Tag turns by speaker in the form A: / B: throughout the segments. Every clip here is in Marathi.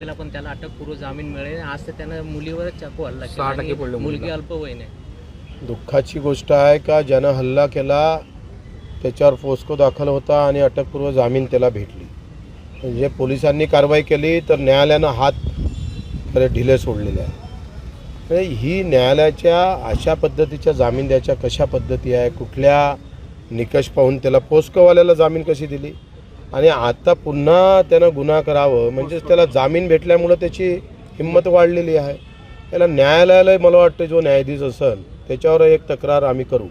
A: त्याला पण त्याला अटकपूर्व जामीन मिळेल. आज तर त्यानं मुलीवरच चाकू हल्ला केला
B: सहा टक्के
A: आणि
B: पडलं
A: मुलगी
B: मुलीला.
A: अल्पवयीन आहे.
C: दुःखाची गोष्ट आहे का? ज्यानं हल्ला केला त्याच्यावर पोस्को दाखल होता आणि अटकपूर्व जामीन त्याला भेटली. म्हणजे पोलिसांनी कारवाई केली तर न्यायालयानं हात खरे ढिले सोडलेले आहे म्हणजे ही न्यायालयाच्या अशा पद्धतीच्या जामीन द्यायच्या कशा पद्धती आहे? कुठल्या निकष पाहून त्याला पोस्कोवाल्याला जामीन कशी दिली? आणि आता पुन्हा त्यानं गुन्हा करावं म्हणजेच त्याला जामीन भेटल्यामुळं त्याची हिंमत वाढलेली आहे. त्याला न्यायालयाला मला वाटतं जो न्यायाधीश असेल त्याच्यावर एक तक्रार आम्ही करू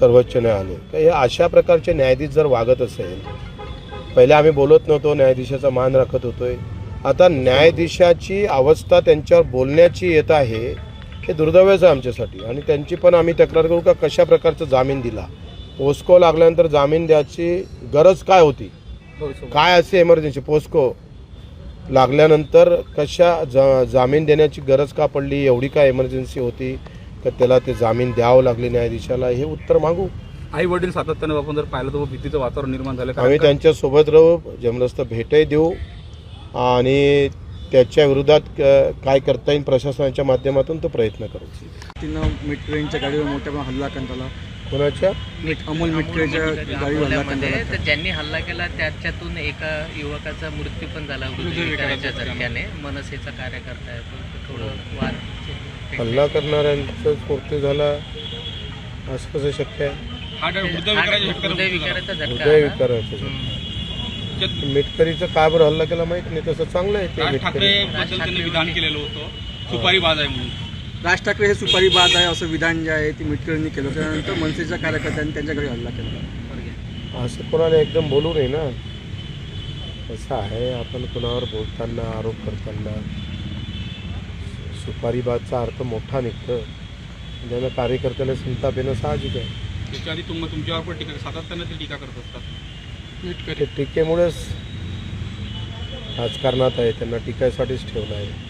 C: सर्वोच्च न्यायालय. का हे अशा प्रकारचे न्यायाधीश जर वागत असेल पहिले आम्ही बोलत नव्हतो न्यायाधीशाचा मान राखत होतोय. आता न्यायाधीशाची अवस्था त्यांच्यावर बोलण्याची येत आहे हे दुर्दैवच आहे आमच्यासाठी. आणि त्यांची पण आम्ही तक्रार करू का कशा प्रकारचा जामीन दिला? पोस्को लागल्यानंतर जामीन द्यायची गरज काय होती? काय असे इमर्जन्सी पोस्को लागल्यानंतर कशा जा जामीन देण्याची गरज का पडली? एवढी काय इमर्जन्सी होती? का त्याला ते जामीन द्यावं लागले न्यायाधीशाला? हे उत्तर मागू.
B: आई वडील सातत्याने आपण जर पाहिलं तर भीतीचं वातावरण निर्माण झालं.
C: आम्ही
B: कारण
C: त्यांच्यासोबत राहू जमलंच तर भेटही देऊ. आणि त्याच्या विरोधात क- काय करता येईल प्रशासनाच्या माध्यमातून तो प्रयत्न करू.
D: तिनं मिटकरींच्या गाडीवर मोठ्या प्रमाणात हल्ला करण्यात आला.
C: कोणाच्या?
D: मीठ अमोल
A: अकोल्यामध्ये
D: आला
A: तर ज्यांनी हल्ला केला त्याच्यातून एका युवकाचा मृत्यू पण झाला हृदयविकाराच्या झटक्याने मनसेचा कार्यकर्ता आहे तो. थोडं वाद
C: हल्ला करणाऱ्यांचा मृत्यू झाला असं कसं शक्य आहे. मिटकरीचं का बरं हल्ला केला माहीत नाही तसं चांगलं आहे ते
E: ठाकरे विधान केलेलं होतं. सुपारी बाज आहे म्हणून.
D: राज ठाकरे हे सुपारी बाद आहे असं विधान जे आहे ते मिटकरींनी केलं. त्यानंतर मनसेच्या कार्यकर्त्यांनी त्यांच्या घरी हल्ला केला.
C: असं कोणाला एकदम बोलू नये ना. कसं आहे आपण कोणावर बोलताना आरोप करताना. सुपारीबादचा अर्थ मोठा निघतं. ज्यानं कार्यकर्त्याला संताप येणं साहजिक आहे.
E: त्याच्या आधी तुम तुमच्यावर पण टीका सातत्याने ते टीका करत असतात.
C: ते टीकेमुळेच राजकारणात आहे त्यांना टीकायसाठीच ठेवलं आहे.